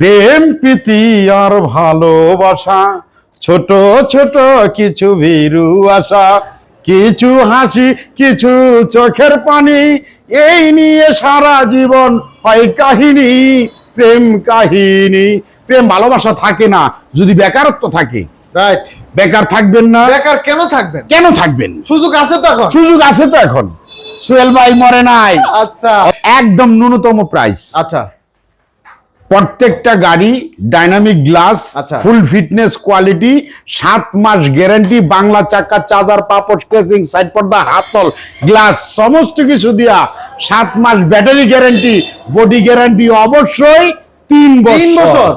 প্রেম প্রীতি আর ভালোবাসা। ছোট ছোট কিছু ভীরু আশা কিছু হাসি কিছু চোখের পানি। এই নিয়ে সারা জীবন হয় কাহিনী প্রেম কাহিনী। প্রেম ভালোবাসা থাকে না যদি বেকারত্ব থাকে। রাইট বেকার থাকবেন না। বেকার কেন থাকবেন? কেন থাকবেন? সুযোগ আছে তো এখন? সুযোগ আছে তো এখন। সোহেল ভাই মরে নাই। আচ্ছা। একদম ন্যূনতম প্রাইস আচ্ছা। প্রত্যেকটা গাড়ি dynamic glass. Full fitness quality সাত মাস গ্যারান্টি বাংলা চাকা চার্জার পাপড় কেসিং সাইড পর্দা হাতল গ্লাস সমস্ত কিছু দিয়া সাত মাস ব্যাটারি গ্যারান্টি বডি গ্যারান্টি অবশ্যই তিন বছর।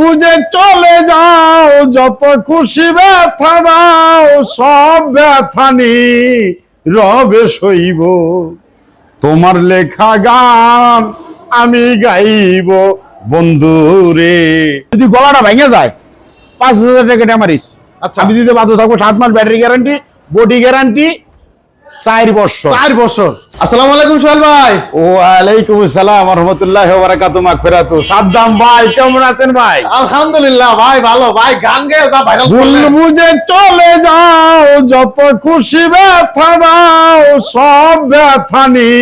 বুঝে চলে যাও যত খুশি ব্যথা দাও সব ব্যথানি রবে সইব। তোমার লেখা গান আমি গাইব বন্ধু রে। যদি গলাটা ভেঙে যায় পাঁচ হাজার টাকা মারিস আচ্ছা। আমি দিতে বাধ্য থাকব সাত মাস ব্যাটারি গ্যারান্টি বডি গ্যারান্টি চার বছর। চার বছর। আসসালামু আলাইকুম সোহেল ভাই। ওয়ালাইকুম আসসালাম রহমতুল্লাহ বারাকাতু মাগফিরাতু। সাদ্দাম ভাই কেমন আছেন ভাই? আলহামদুলিল্লাহ ভাই ভালো। ভাই গান গেয়ে যা ভাইরাল বুঝে চলে যাও যত খুশি ব্যথা দাও সব ব্যথানি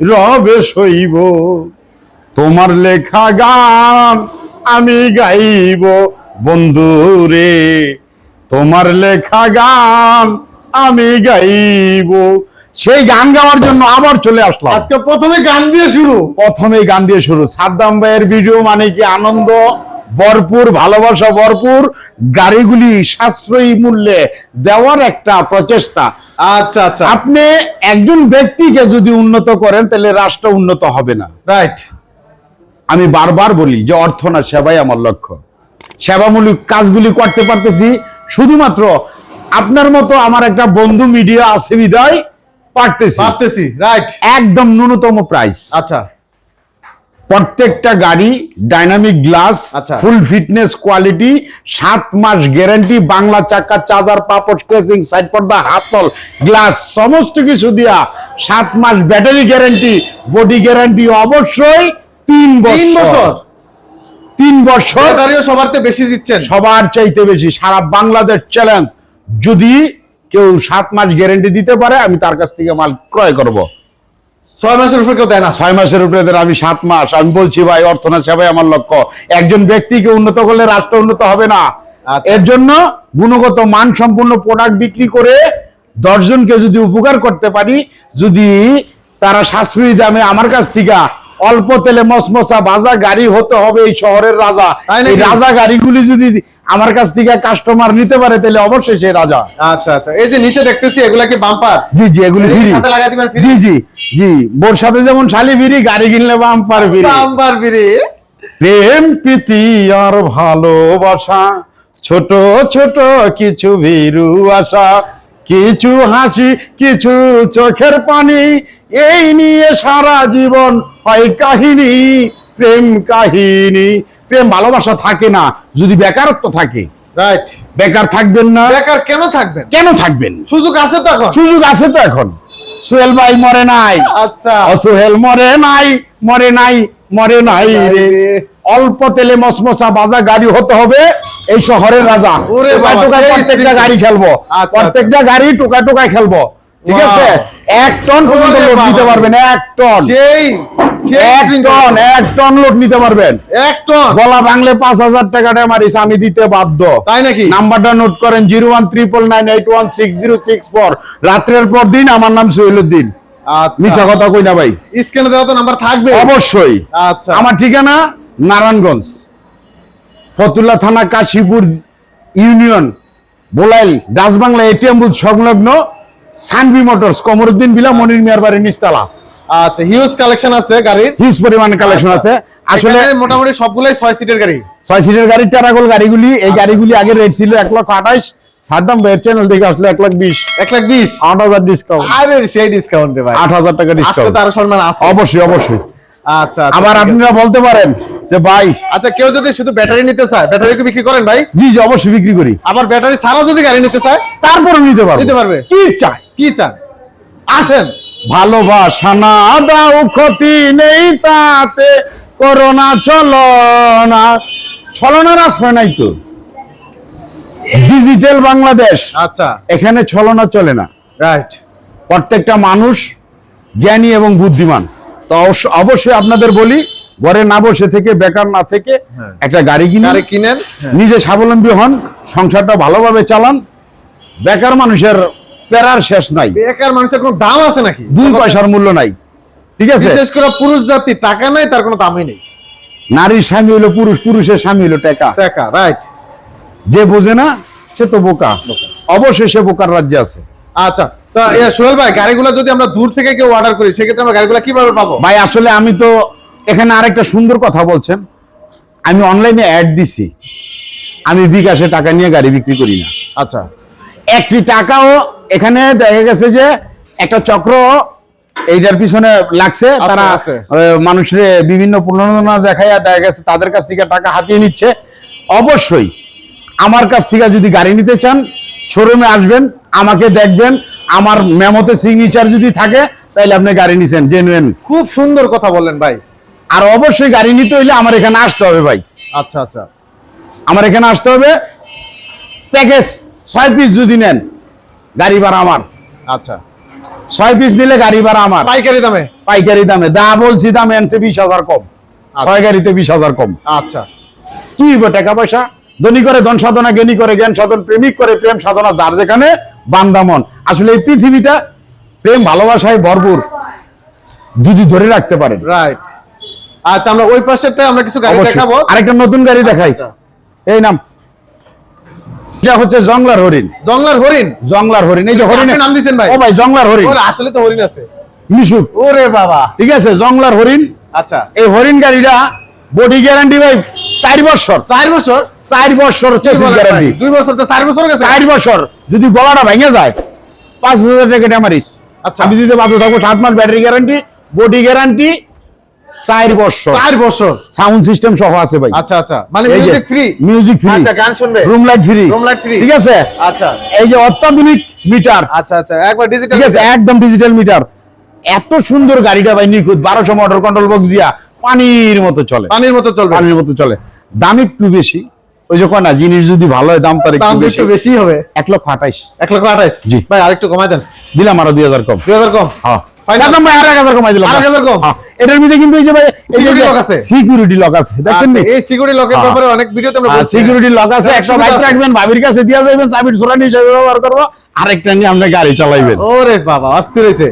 রবে সইব। তোমার লেখা গান আমি গাইব। বন্ধু রে তোমার লেখা গান আমি গাইব। সেই গান গাওয়ার জন্য আবার চলে আসলাম। আজকে প্রথমে গান দিয়ে শুরু। প্রথমে গান দিয়ে শুরু। সাদ্দাম ভাইয়ের ভিডিও মানে কি আনন্দ? ভরপুর ভালোবাসা ভরপুর গাড়িগুলি সাশ্রয়ী মূল্যে দেওয়ার একটা প্রচেষ্টা। আচ্ছা আচ্ছা। আপনি একজন ব্যক্তিকে যদি উন্নত করেন তাহলে রাষ্ট্র উন্নত হবে না। রাইট আমি বারবার বলি যে অর্থ না সেবাই আমার লক্ষ্য। সেবামূলক কাজগুলি করতে পারতেছি শুধুমাত্র আপনার মতো আমার একটা বন্ধু মিডিয়া আছে বিদায় পারতেছি। পারতেছি রাইট একদম ন্যূনতম প্রাইস আচ্ছা। প্রত্যেকটা গাড়ি dynamic glass. Full fitness quality সাত মাস গ্যারান্টি বাংলা চাকা চার্জার পাপড় কেসিং সাইড পর্দা হাতল গ্লাস সমস্ত কিছু দিয়া সাত মাস ব্যাটারি গ্যারান্টি বডি গ্যারান্টি অবশ্যই তিন বছর। তিন বছর। ব্যাটারিও সবার বেশি দিচ্ছেন? সবার চাইতে বেশি। সারা বাংলাদেশ চ্যালেঞ্জ যদি কেউ সাত মাস গ্যারান্টি দিতে পারে আমি তার কাছ থেকে মাল ক্রয় করব। ছয় মাসের উপরে কেউ দেয় না ছয় মাসের উপরে ধরে আমি সাত মাস আমি বলছি ভাই অর্থনা সেবাই আমার লক্ষ্য একজন ব্যক্তিকে উন্নত করলে রাষ্ট্র উন্নত হবে না আচ্ছা। এর জন্য গুণগত মান সম্পূর্ণ প্রোডাক্ট বিক্রি করে দশজনকে যদি উপকার করতে পারি যদি তারা সাশ্রয়ী দামে আমার কাছ থেকে অল্প তেলে মসমসা ভাজা গাড়ি হতে হবে এই শহরের রাজা? এই রাজা গাড়িগুলি যদি আমার কাছ থেকে কাস্টমার নিতে পারে তাহলে অবশ্যই সে রাজা। আচ্ছা আচ্ছা। এই যে নিচে দেখতেছি এগুলা কি বাম্পার জি জি এগুলি ফ্রি? জি জি জি বোর সাথে যেমন শালি ফিরি গাড়ি কিনলে বাম্পার ফিরি বাম্পার বিড়ি প্রেম প্রীতি আর ভালোবাসা ছোট ছোট কিছু ভীরু আশা কিছু হাসি কিছু চোখের পানি এই নিয়ে সারা জীবন হয় কাহিনী প্রেম কাহিনী। প্রেম ভালোবাসা থাকে না যদি বেকারত্ব থাকে। রাইট বেকার থাকবেন না। বেকার কেন থাকবেন? কেন থাকবেন? সুযোগ আছে তো এখন? সুযোগ আছে তো এখন। সোহেল ভাই মরে নাই। আচ্ছা। অসুহেল মরে নাই মরে নাই মরে নাই রে। অল্প তেলে মসমসা বাজা গাড়ি হতে হবে এই শহরের রাজা। ওরে বাবা, টোকায় সেই প্রত্যেকটা গাড়ি খেলব। আচ্ছা, প্রত্যেকটা গাড়ি টোকা টোকায় খেলব। ঠিক আছে? এক টন পর্যন্ত। নিতে পারবেন এক টন সেই এক sprinkle। টন এক টন লোড নিতে পারবেন। এক টন? বলা বাংলে পাঁচ হাজার টাকাটা মারিস আমি দিতে বাধ্য। তাই নাকি? নাম্বারটা নোট করেন zero one triple nine eight one six zero six four. রাত্রের পর দিন আমার নাম সোহেলুদ্দিন মিশা আচ্ছা কথা কই না ভাই? স্ক্রিনে দেওয়া তো নাম্বার থাকবে। অবশ্যই। আচ্ছা। আমার ঠিকানা নারায়ণগঞ্জ। ফতুল্লা থানা Kashipur union Bolail Dutch Bangla ATM booth সংলগ্ন সানভি মোটরস কমরুদ্দিন বিলা মনির মিয়ার বাড়ি নিস্তালা আচ্ছা হিউজ কালেকশন আছে গাড়ির। হিউজ পরিমাণে কালেকশন আছে। আসলে মোটামুটি সবগুলাই ছয় সিটের গাড়ি। ছয় সিটের গাড়ি টেরাগোল গাড়িগুলি এই গাড়িগুলি আগে রেট ছিল এক লক্ষ আঠাইশ সাদ্দাম ভাইয়ের চ্যানেল থেকে আসলে এক লাখ বিশ। এক লাখ বিশ? আট হাজার ডিসকাউন্ট আরে সেই ডিসকাউন্ট ভাই। আট হাজার টাকা আজকে ডিসকাউন্ট তো আরও সম্মান আছে। অবশ্যই অবশ্যই। আচ্ছা আচ্ছা, আবার আপনারা বলতে পারেন যে ভাই আচ্ছা কেউ যদি শুধু ব্যাটারি নিতে চায় ব্যাটারি কি বিক্রি করেন ভাই? জি জি অবশ্যই বিক্রি করি। আবার ব্যাটারি ছাড়াও যদি গাড়ি নিতে চায় তারপরে নিতে পারবে। নিতে পারবে। কি চাই? কি চান আসেন। ভালোবাসা না দাও ক্ষতি নেই তাতে করোনা চলনা ছলনার আশ্রয় নাই তো। ডিজিটাল বাংলাদেশ। আচ্ছা। এখানে ছলনা চলে না। রাইট প্রত্যেকটা মানুষ জ্ঞানী এবং বুদ্ধিমান। তো অবশ্য- অবশ্যই আপনাদের বলি ঘরে না বসে থেকে বেকার না থেকে হ্যাঁ। একটা গাড়ি কিনে কিনেন। নিজে স্বাবলম্বী হন সংসারটা ভালোভাবে চালান। বেকার মানুষের প্যারার শেষ নাই। বেকার মানুষের কোনো দাম আছে নাকি? দুই পয়সার মূল্য নাই। ঠিক আছে? বিশেষ করে পুরুষ জাতি টাকা নাই তার কোনো দামই নেই। নারীর স্বামী হলো পুরুষ পুরুষের স্বামী হলো টাকা। টাকা রাইট যে বোঝে না সে তো বোকা। অবশ্যই সে বোকার রাজ্যে আছে। আচ্ছা তো সোহেল ভাই গাড়িগুলো যদি আমরা দূর থেকে কেউ অর্ডার করি সেক্ষেত্রে আমরা গাড়িগুলো কীভাবে পাবো? ভাই আসলে আমি তো এখানে আরেকটা সুন্দর কথা বলছেন। আমি অনলাইনে অ্যাড দিছি। আমি বিকাশে টাকা নিয়ে গাড়ি বিক্রি করি না। আচ্ছা। একটি টাকাও এখানে দেখা গেছে যে একটা চক্র এইটার পিছনে লাগছে তারা আছে। মানুষের বিভিন্ন প্রণোদনা দেখাইয়া দেখা গেছে তাদের কাছ থেকে টাকা হাতিয়ে নিচ্ছে। অবশ্যই আমার কাছ থেকে যদি গাড়ি নিতে চান শোরুমে আসবেন আমাকে দেখবেন আমার মেমোতে সিগনেচার যদি থাকে তাহলে আপনি গাড়ি নিছেন জেনুইন খুব সুন্দর কথা বলেন ভাই। আর অবশ্যই গাড়ি নিতে হইলে আমার এখানে আসতে হবে ভাই। আচ্ছা আচ্ছা। আমার এখানে আসতে হবে। প্যাকেজ ছয় পিস যদি নেন গাড়ি ভাড়া আমার। আচ্ছা। ছয় পিস নিলে গাড়ি ভাড়া আমার। পাইকারি দামে? পাইকারি দামে। দা বলছি দাম এনছে বিশ হাজার কম। ছয় গাড়িতে বিশ হাজার কম। আচ্ছা। কি টাকা পয়সা? ধনী করে ধন সাধনা জ্ঞানী করে জ্ঞান সাধন প্রেমিক করে প্রেম সাধনা যার যেখানে বান্দামন আসলে এই পৃথিবীটা প্রেম ভালোবাসায় ভরপুর। যদি ধরে রাখতে পারেন। রাইট আচ্ছা আমরা ওই পাশেরটা আমরা কিছু গাড়ি। দেখাবো। আরেকটা নতুন গাড়ি দেখাই। আচ্ছা। এই নাম এটা হচ্ছে জংলার হরিণ। জংলার হরিণ? জংলার হরিণ। এই যে হরিণ আপনি নাম দিছেন ভাই? ও ভাই জংলার হরিণ। আসলে তো হরিণ আছে। মিশুক। ওরে বাবা। ঠিক আছে জংলার হরিণ। আচ্ছা। এই হরিণ গাড়িটা বডি গ্যারান্টি ভাই চার বছর। চার বছর? চার বছর? গ্যারান্টি দুই বছর তো চার বছর চার বছর। যদি গলাটা ভেঙে যায় পাঁচ হাজার টাকা ড্যামারিস আচ্ছা। আমি দিতে বাধ্য থাকব সাত মাস ব্যাটারি গ্যারান্টি বডি গ্যারান্টি চার বছর। চার বছর। সাউন্ড সিস্টেম সহ আছে ভাই। আচ্ছা আচ্ছা। মানে মিউজিক ফ্রি মিউজিক ফ্রি আচ্ছা গান শুনবে? Room light free Room light free। ঠিক আছে? আচ্ছা। এই যে অত্যাধুনিক মিটার আচ্ছা আচ্ছা। একবার ডিজিটাল ঠিক আছে একদম ডিজিটাল মিটার এত সুন্দর গাড়িটা ভাই নিখুঁত বারোশো মোটর কন্ট্রোল বক্স দিয়া পানির মতো চলে। পানির মতো চলবে। পানির মতো চলে। দাম একটু বেশি। ওই যে কয় না জিনিস যদি ভালো হয় দাম তার একটু বেশি। হবে। এক লক্ষ আঠাইশ। এক লক্ষ আঠাইশ? জি। ভাই আরেকটু কমাই দেন। দিলাম আরও দুই হাজার কম। দুই হাজার কম। হ্যাঁ। নম্বর এক হাজার কমাই দিলাম। আর এক হাজার কম? হ্যাঁ। এটার মধ্যে কিন্তু এই যে ভাই Security lock আছে? সিকিউরিটি লক আছে দেখছেন আচ্ছা, এই সিকিউরিটি লকের হ্যাঁ। ব্যাপারে অনেক ভিডিওতে আমরা বলছি। সিকিউরিটি লক আছে হ্যাঁ। রাখবেন ভাবির কাছে দিয়ে যাবেন চাবির হিসেবে ব্যবহার করব আরেকটা নিয়ে গাড়ি চালাইবেন। ওরে বাবা অস্থির হয়েছে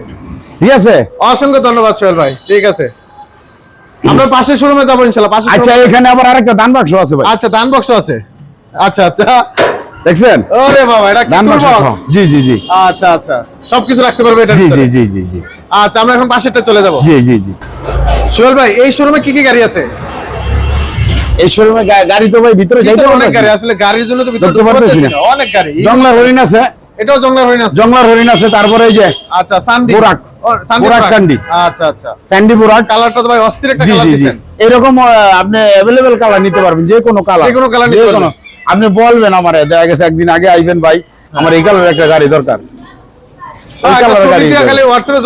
ঠিক আছে? অসংখ্য ধন্যবাদ সোহেল ভাই। ঠিক আছে। আমরা পাশের শোরুমে যাব ইনশাল্লাহ পাশের আচ্ছা এখানে আবার আরেকটা দান বাক্স আছে ভাই। আচ্ছা দান বক্স আছে। আচ্ছা আচ্ছা। দেখছেন? ওরে বাবা এটা কি দান বাক্স জি জি জি। আচ্ছা আচ্ছা। সবকিছু রাখতে পারবে এটা জি জি জি জি জি। আচ্ছা আমরা এখন পাশেরটা চলে যাব। জি জি জি। সোহেল ভাই এই শোরুমে কি কি গাড়ি আছে? এই শোরুমে গাড়ি তো ভাই ভিতরে যাইতে অনেক গাড়ি আসলে গাড়ির জন্য তো ভিতরে। অনেক গাড়ি। জংলার হরিণ আছে। এটাও জংলার হরিণ আছে। জংলার হরিণ আছে তারপরে এই যে আচ্ছা সান্ডি বোরাক। সান্ডি বোরাক বোরাক। সান্ডি। আচ্ছা আচ্ছা। স্যান্ডি বুরাক কালারটা তো ভাই অস্থির একটা কালার জি এরকম আপনি অ্যাভেলেবেল কালার নিতে পারবেন যে কোনো কালার যে কোনো colour নিতে পারবেন। আপনি বলবেন আমারে দেখা গেছে একদিন আগে আইবেন ভাই আমার এই কালার একটা গাড়ি দরকার।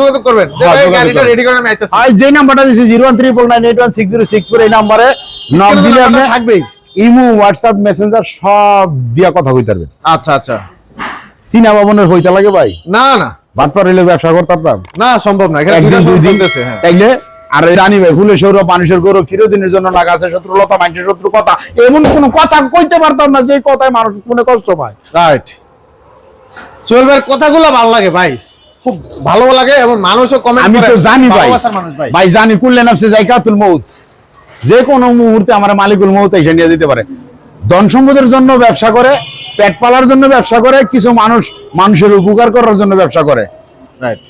যোগাযোগ করবেন। যে হ্যাঁ, ভাই, যোগাযোগ গাড়িটা রেডি করে আমি আইতাছি। আর যে নাম্বারটা দিছি zero one three four nine eight one six zero six four এই নাম্বারে নক দিলে আপনি থাকবেই। ইমো হোয়াটসঅ্যাপ মেসেঞ্জার সব দিয়া কথা কইতে পারবেন। আচ্ছা আচ্ছা। চীনা ভবনের হইতে লাগে ভাই? না না। ব্যবসা করতাম না সম্ভব না। এখানে দুইটা দুই শোরুম দিন চলতেছে হ্যাঁ। তাইলে আর জানি ভাই ফুলের সৌরভ মানুষের গৌরব চিরদিনের জন্য গাছের শত্রু লতা মানুষের শত্রু কথা এমন কোন কথা কইতে পারতাম না যে কথায় মানুষ মনে কষ্ট পায়। রাইট সোহেল ভাইয়ের কথাগুলো ভালো লাগে ভাই। খুব ভালো লাগে এবং মানুষও কমেন্ট আমি তো জানি ভাই। ভাই। জানি কুল্লে নাফসে জায়গাতুল মৌত যে কোনো মুহূর্তে আমার মালিকুল মৌত এখানে নিয়ে দিতে পারে। ধন সম্পদের জন্য ব্যবসা করে পেট পালার জন্য ব্যবসা করে কিছু মানুষ মানুষের উপকার করার জন্য ব্যবসা করে। রাইট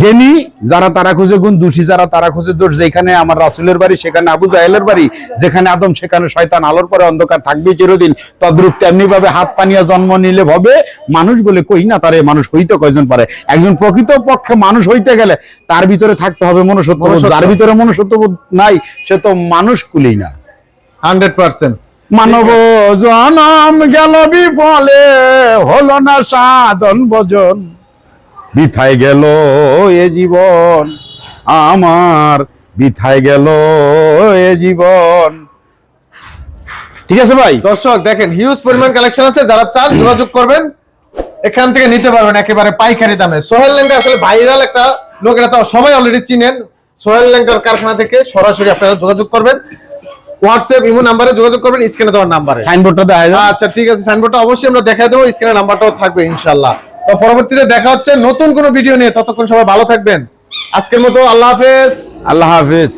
জ্ঞানী যারা তারা খুঁজে গুণ দোষী যারা তারা খুঁজে দোষ যেখানে আমার রাসুলের বাড়ি সেখানে আবু জাহেলের বাড়ি যেখানে আদম সেখানে শয়তান আলোর পরে অন্ধকার থাকবে চিরদিন। তদ্রূপ তেমনি ভাবে হাত পানিয়া জন্ম নিলে হবে মানুষ বলে কই না তারে মানুষ হইতে কয়জন পারে? একজন প্রকৃত পক্ষে মানুষ হইতে গেলে তার ভিতরে থাকতে হবে মনুষ্যত্ব। যার ভিতরে মনুষ্যত্ব নাই সে তো মানুষ কুলেই না। Hundred percent. মানব জনম গেল বিফলে হলো না সাধন ভজন। বিথায় গেল এ জীবন। আমার বিথায় গেল এ জীবন। ঠিক আছে ভাই? দর্শক দেখেন হিউজ পরিমাণ কালেকশন আছে। যারা চান যোগাযোগ করবেন এখান থেকে নিতে পারবেন একেবারে পাইকারি দামে। সোহেল লেঙ্গা আসলে ভাইরাল একটা লোক এটা তো সবাই অলরেডি চিনেন। সোহেল লেঙ্গার কারখানা থেকে সরাসরি আপনারা যোগাযোগ করবেন। হোয়াটসঅ্যাপ ইমো নাম্বারে যোগাযোগ করবেন স্ক্রিনে দেওয়ার নাম্বারে। সাইনবোর্ডটা দেখা যায় আচ্ছা ঠিক আছে সাইনবোর্ডটা অবশ্যই আমরা দেখাই দেবো স্ক্রিনে নাম্বারটাও থাকবে ইনশাল্লাহ তো পরবর্তীতে দেখা হচ্ছে নতুন কোনো ভিডিও নিয়ে। ততক্ষণ সবাই ভালো থাকবেন। আজকের মতো আল্লাহ হাফেজ। আল্লাহ হাফিজ।